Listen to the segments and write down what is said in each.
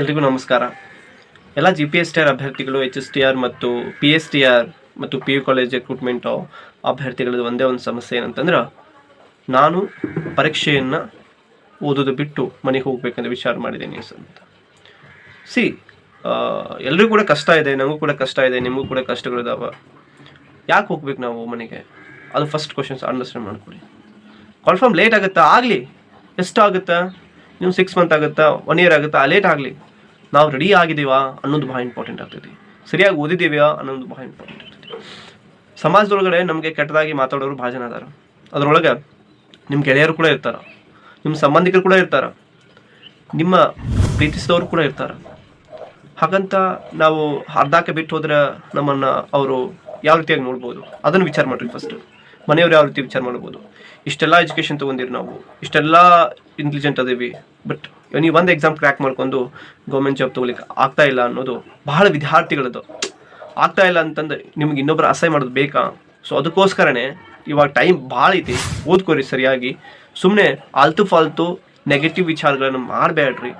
ಎಲ್ರಿಗೂ ನಮಸ್ಕಾರ. ಎಲ್ಲ G P S T R ಅಭ್ಯರ್ಥಿಗಳು ಎಚ್ ಎಸ್ ಟಿ ಆರ್ ಮತ್ತು ಪಿ ಎಸ್ ಟಿ ಆರ್ ಮತ್ತು ಪಿ ಯು ಕಾಲೇಜ್ ರಿಕ್ರೂಟ್ಮೆಂಟ್ ಅಭ್ಯರ್ಥಿಗಳದ್ದು ಒಂದೇ ಒಂದು ಸಮಸ್ಯೆ ಏನಂತಂದ್ರೆ, ನಾನು ಪರೀಕ್ಷೆಯನ್ನು ಓದೋದು ಬಿಟ್ಟು ಮನೆಗೆ ಹೋಗ್ಬೇಕಂತ ವಿಚಾರ ಮಾಡಿದ್ದೀನಿ ಅಂತ. ಸಿ ಎಲ್ಲರಿಗೂ ಕೂಡ ಕಷ್ಟ ಇದೆ ನನಗೂ ಕೂಡ ಕಷ್ಟ ಇದೆ, ನಿಮಗೂ ಕೂಡ ಕಷ್ಟಗಳಿದಾವೆ ಯಾಕೆ ಹೋಗ್ಬೇಕು ನಾವು ಮನೆಗೆ? ಅದು ಫಸ್ಟ್ ಕ್ವಶನ್ಸ್ ಅಂಡರ್ಸ್ಟ್ಯಾಂಡ್ ಮಾಡ್ಕೊಳ್ಳಿ ಕನ್ಫರ್ಮ್ ಲೇಟ್ ಆಗುತ್ತಾ? ಆಗಲಿ. ಎಷ್ಟು ಆಗುತ್ತಾ? ನೀವು ಸಿಕ್ಸ್ ಮಂತ್ ಆಗುತ್ತಾ? ಒನ್ ಇಯರ್ ಆಗುತ್ತಾ? ಲೇಟ್ ಆಗಲಿ. ನಾವು ರೆಡಿ ಆಗಿದ್ದೀವಾ ಅನ್ನೋದು ಬಹಳ ಇಂಪಾರ್ಟೆಂಟ್ ಆಗ್ತೈತಿ. ಸರಿಯಾಗಿ ಓದಿದ್ದೀವ್ಯಾ ಅನ್ನೋದು ಬಹಳ ಇಂಪಾರ್ಟೆಂಟ್ ಆಗ್ತೈತಿ. ಸಮಾಜದೊಳಗಡೆ ನಮಗೆ ಕೆಟ್ಟದಾಗಿ ಮಾತಾಡೋರು ಭಾಳ ಜನ ಅದಾರ. ಅದರೊಳಗೆ ನಿಮ್ಮ ಗೆಳೆಯರು ಕೂಡ ಇರ್ತಾರ. ನಿಮ್ಮ ಸಂಬಂಧಿಕರು ಕೂಡ ಇರ್ತಾರ. ನಿಮ್ಮ ಪ್ರೀತಿಸಿದವರು ಕೂಡ ಇರ್ತಾರ. ಹಾಗಂತ ನಾವು ಅರ್ಧಕ್ಕೆ ಬಿಟ್ಟು ಹೋದ್ರೆ ನಮ್ಮನ್ನು ಅವರು ಯಾವ ರೀತಿಯಾಗಿ ನೋಡ್ಬೋದು? ಅದನ್ನು ವಿಚಾರ ಮಾಡ್ರಿ ಫಸ್ಟ್ ಮನೆಯವರು ಯಾವ ರೀತಿ ವಿಚಾರ ಮಾಡ್ಬೋದು? ಇಷ್ಟೆಲ್ಲ ಎಜುಕೇಶನ್ ತೊಗೊಂಡಿರಿ ನಾವು. ಇಷ್ಟೆಲ್ಲ ಇಂಟೆಲಿಜೆಂಟ್ ಅದೀವಿ ಬಟ್ ನೀವು ಒಂದು ಎಕ್ಸಾಮ್ ಕ್ರ್ಯಾಕ್ ಮಾಡ್ಕೊಂಡು ಗೌರ್ಮೆಂಟ್ ಜಾಬ್ ತೊಗೊಲಿಕ್ಕೆ ಆಗ್ತಾ ಇಲ್ಲ ಅನ್ನೋದು ಬಹಳ ವಿದ್ಯಾರ್ಥಿಗಳದ್ದು. ಆಗ್ತಾ ಇಲ್ಲ ಅಂತಂದ್ರೆ ನಿಮ್ಗೆ ಇನ್ನೊಬ್ರು ಅಸಹ್ಯ ಮಾಡೋದು ಬೇಕಾ? ಸೊ ಅದಕ್ಕೋಸ್ಕರನೇ ಇವಾಗ ಟೈಮ್ ಭಾಳ ಐತಿ, ಓದ್ಕೋರಿ ಸರಿಯಾಗಿ. ಸುಮ್ಮನೆ ಆಲ್ತು ಫಾಲ್ತು ನೆಗೆಟಿವ್ ವಿಚಾರಗಳನ್ನು ಮಾಡಬೇಡ್ರಿ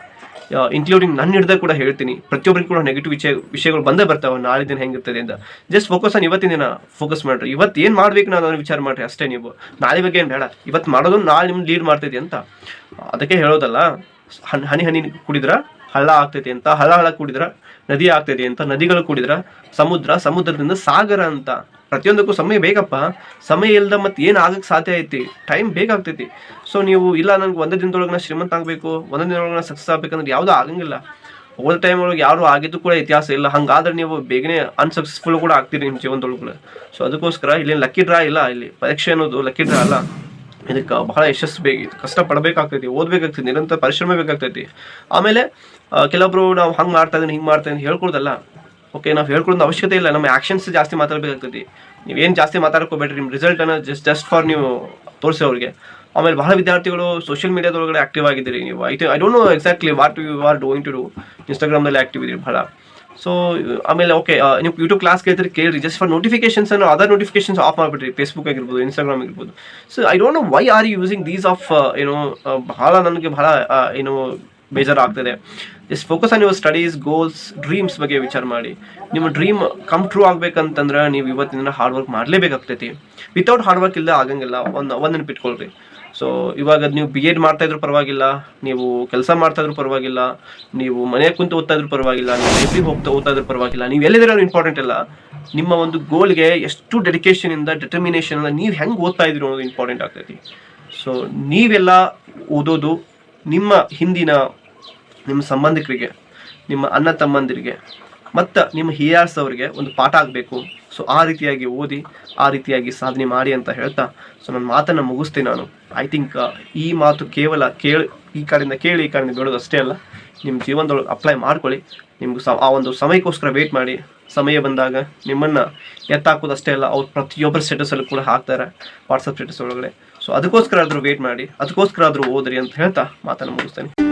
ಇನ್ಕ್ಲೂಡಿಂಗ್ ನನ್ನ ಹಿಡ್ದ ಕೂಡ ಹೇಳ್ತೀನಿ. ಪ್ರತಿಯೊಬ್ಬರಿಗೂ ಕೂಡ ನೆಗೆಟಿವ್ ವಿಷಯ, ವಿಷಯಗಳು ಬಂದೇ ಬರ್ತಾವೆ. ನಾಳೆ ದಿನ ಹೆಂಗಿರ್ತದೆ ಅಂತ. ಜಸ್ಟ್ ಫೋಕಸ್ ಆನ್ ಇವತ್ತಿನ ದಿನ. ಫೋಕಸ್ ಮಾಡ್ರಿ. ಇವತ್ತು ಏನು ಮಾಡ್ಬೇಕು ನಾನು ಅದನ್ನು ವಿಚಾರ ಮಾಡ್ರಿ ಅಷ್ಟೇ ನೀವು. ನಾಳೆ ಬಗ್ಗೆ ಏನು ಬೇಡ. ಇವತ್ತು ಮಾಡೋದು ನಾಳೆ ನಿಮ್ಗೆ ಲೀಡ್ ಮಾಡ್ತಿದ್ದೆ ಅಂತ. ಅದಕ್ಕೆ ಹೇಳೋದಲ್ಲ. ಹನಿ ಹನಿ ಕುಡಿದ್ರ? ಹಳ್ಳ ಆಗ್ತೈತಿ ಅಂತ ಹಳ್ಳ ಹಳ್ಳ ಕೂಡಿದ್ರ, ನದಿ ಆಗ್ತೈತಿ ಅಂತ, ನದಿಗಳು ಕೂಡಿದ್ರ, ಸಮುದ್ರ, ಸಮುದ್ರದಿಂದ ಸಾಗರ ಅಂತ. ಪ್ರತಿಯೊಂದಕ್ಕೂ ಸಮಯ ಬೇಕಪ್ಪ. ಸಮಯ ಇಲ್ಲದ ಮತ್ತೆ ಏನು ಆಗಕ್ಕೆ ಸಾಧ್ಯ ಐತಿ? ಟೈಮ್ ಬೇಕಾಗ್ತೈತಿ ಸೊ ನೀವು, ಇಲ್ಲ ನನಗೆ ಒಂದೇ ದಿನದೊಳಗೆ ಶ್ರೀಮಂತ ಆಗಬೇಕು, ಒಂದೇ ದಿನದೊಳಗೆ ನಾ ಸಕ್ಸಸ್ ಆಗ್ಬೇಕಂದ್ರೆ ಯಾವುದೂ ಆಗಂಗಿಲ್ಲ. ಹೋದ ಟೈಮ್ ಒಳಗೆ ಯಾರು ಆಗಿದ್ದು ಕೂಡ ಇತಿಹಾಸ ಇಲ್ಲ. ಹಂಗಾದ್ರೆ ನೀವು ಬೇಗನೆ ಅನ್ಸಕ್ಸಸ್ಫುಲ್ ಕೂಡ ಆಗ್ತೀರಿ ನಿಮ್ಮ ಜೀವನದೊಳಗೆ ಸೊ ಅದಕ್ಕೋಸ್ಕರ ಇಲ್ಲಿ ಲಕ್ಕಿ ಡ್ರಾ ಇಲ್ಲ ಇಲ್ಲಿ. ಪರೀಕ್ಷೆ ಅನ್ನೋದು ಲಕ್ಕಿ ಡ್ರಾ ಅಲ್ಲ. ಇದಕ್ಕೆ ಬಹಳ ಯಶಸ್ಸು ಬೇಕು ಕಷ್ಟ ಪಡಬೇಕಾಗ್ತೈತಿ ಓದಬೇಕಾಗ್ತೈತಿ, ನಿರಂತರ ಪರಿಶ್ರಮ ಬೇಕಾಗ್ತೈತಿ. ಆಮೇಲೆ ಕೆಲವೊಬ್ರು ನಾವು ಹಂಗೆ ಮಾಡ್ತಾ ಇದೀನಿ, ಹಿಂಗೆ ಮಾಡ್ತಾ ಇದೀನಿ ಹೇಳ್ಕೊಡ್ದಲ್ಲ ಓಕೆ ನಾವು ಹೇಳ್ಕೊಡೋದು ಅವಶ್ಯಕತೆ ಇಲ್ಲ, ನಮ್ಮ ಆ್ಯಕ್ಷನ್ಸ್ ಜಾಸ್ತಿ ಮಾತಾಡಬೇಕಾಗ್ತೈತಿ. ನೀವೇನು ಜಾಸ್ತಿ ಮಾತಾಡ್ಕೋಬೇಡ್ರಿ ನಿಮ್ಮ ರಿಸಲ್ಟನ್ನು ಜಸ್ಟ್ ಜಸ್ಟ್ ಫಾರ್ ನೀವು ತೋರಿಸಿ ಅವ್ರಿಗೆ ಆಮೇಲೆ ಬಹಳ ವಿದ್ಯಾರ್ಥಿಗಳು ಸೋಷಿಯಲ್ ಮೀಡಿಯಾದೊಳಗಡೆ ಆಕ್ಟಿವ್ ಆಗಿದ್ದೀರಿ ನೀವು. I I don't know exactly what you are doing to do ಇನ್ಸ್ಟಾಗ್ರಾಮ್ದಲ್ಲಿ active ಇದ್ದೀರಿ ಬಹಳ. ಸೊ ಆಮೇಲೆ ಓಕೆ ನೀವು ಯೂಟ್ಯೂಬ್ ಕ್ಲಾಸ್ ಕೇಳ್ತೀರಿ ಕೇಳಿರಿ. ಜಸ್ಟ್ ಫಾರ್ ನೋಟಿಫಿಕೇಶನ್ಸ್ ಅನ್ನೋ ಅದರ್ ನೋಟಿಫಿಕೇಶನ್ಸ್ ಆಫ್ ಮಾಡಿಬಿಟ್ರಿ. ಫೇಸ್ಬುಕ್ ಆಗಿರ್ಬೋದು ಇನ್ಸ್ಟಾಗ್ರಾಮ್ ಆಗಿರ್ಬೋದು. So I don't know why are using these off ಏನೋ ಬಹಳ ನನಗೆ ಬಹಳ ಏನೋ ಏನು ಬೇಜಾರಾಗ್ತದೆ. Just focus on your studies goals dreams ಬಗ್ಗೆ ವಿಚಾರ ಮಾಡಿ. ನಿಮ್ಮ ಡ್ರೀಮ್ ಕಮ್ ಟ್ರೂ ಆಗ್ಬೇಕಂತಂದ್ರೆ ನೀವು ಇವತ್ತಿನ ಹಾರ್ಡ್ ವರ್ಕ್ ಮಾಡಲೇಬೇಕಾಗ್ತೈತಿ. ವಿತೌಟ್ ಹಾರ್ಡ್ ವರ್ಕ್ ಇಲ್ಲ ಆಗಂಗಿಲ್ಲ, ಒಂದು ಒಂದು ನೆನಪಿಟ್ಕೊಳ್ರಿ. ಸೊ ಇವಾಗ ನೀವು ಬಿ ಎಡ್ ಮಾಡ್ತಾ ಇದ್ರು ಪರವಾಗಿಲ್ಲ, ನೀವು ಕೆಲಸ ಮಾಡ್ತಾ ಇದ್ರು ಪರವಾಗಿಲ್ಲ, ನೀವು ಮನೆ ಕುಂತು ಓದ್ತಾ ಇದ್ರು ಪರವಾಗಿಲ್ಲ, ನೀವು ಲೈಬ್ರಿಗೆ ಹೋಗ್ತಾ ಓದ್ತಾ ಇದ್ರು ಪರವಾಗಿಲ್ಲ, ನೀವು ಎಲ್ಲಿದ್ರೂ ಇಂಪಾರ್ಟೆಂಟ್ ಇಲ್ಲ. ನಿಮ್ಮ ಒಂದು ಗೋಲ್ಗೆ ಎಷ್ಟು ಡೆಡಿಕೇಶನ್ ಇಂದ ಡೆಟರ್ಮಿನೇಷನ್ ನೀವು ಹೆಂಗೆ ಓದ್ತಾ ಇದ್ರು ಅನ್ನೋದು ಇಂಪಾರ್ಟೆಂಟ್ ಆಗ್ತೈತಿ. ಸೊ ನೀವೆಲ್ಲ ಓದೋದು ನಿಮ್ಮ ಹಿಂದಿನ ನಿಮ್ಮ ಸಂಬಂಧಿಕರಿಗೆ, ನಿಮ್ಮ ಅಣ್ಣ ತಮ್ಮಂದಿರಿಗೆ, ಮತ್ತು ನಿಮ್ಮ ಹಿಯಾರ್ಸ್ ಅವರಿಗೆ ಒಂದು ಪಾಠ ಆಗಬೇಕು. ಸೊ ಆ ರೀತಿಯಾಗಿ ಓದಿ, ಆ ರೀತಿಯಾಗಿ ಸಾಧನೆ ಮಾಡಿ ಅಂತ ಹೇಳ್ತಾ ಸೊ ನನ್ನ ಮಾತನ್ನು ಮುಗಿಸ್ತೀನಿ ನಾನು. ಐ ಥಿಂಕ್ ಈ ಮಾತು ಕೇವಲ ಕೇಳಿ, ಈ ಕಡೆಯಿಂದ ಕೇಳಿ, ಈ ಕಡೆಯಿಂದ ಬೆಳೆದು ಅಷ್ಟೇ ಅಲ್ಲ. ನಿಮ್ಮ ಜೀವನದೊಳಗೆ ಅಪ್ಲೈ ಮಾಡ್ಕೊಳ್ಳಿ. ನಿಮ್ಗೆ ಸ ಆ ಒಂದು ಸಮಯಕ್ಕೋಸ್ಕರ ವೆಯ್ಟ್ ಮಾಡಿ. ಸಮಯ ಬಂದಾಗ ನಿಮ್ಮನ್ನು ಎತ್ತಾಕೋದು ಅಷ್ಟೇ ಅಲ್ಲ, ಅವ್ರು ಪ್ರತಿಯೊಬ್ಬರ ಸ್ಟೇಟಸಲ್ಲೂ ಕೂಡ ಹಾಕ್ತಾರೆ ವಾಟ್ಸಪ್ ಸ್ಟೇಟಸ್ ಒಳಗಡೆ. ಸೊ ಅದಕ್ಕೋಸ್ಕರ ಆದರೂ ವೆಯ್ಟ್ ಮಾಡಿ, ಅದಕ್ಕೋಸ್ಕರ ಆದರೂ ಓದ್ರಿ ಅಂತ ಹೇಳ್ತಾ ಮಾತನ್ನು ಮುಗಿಸ್ತೇನೆ.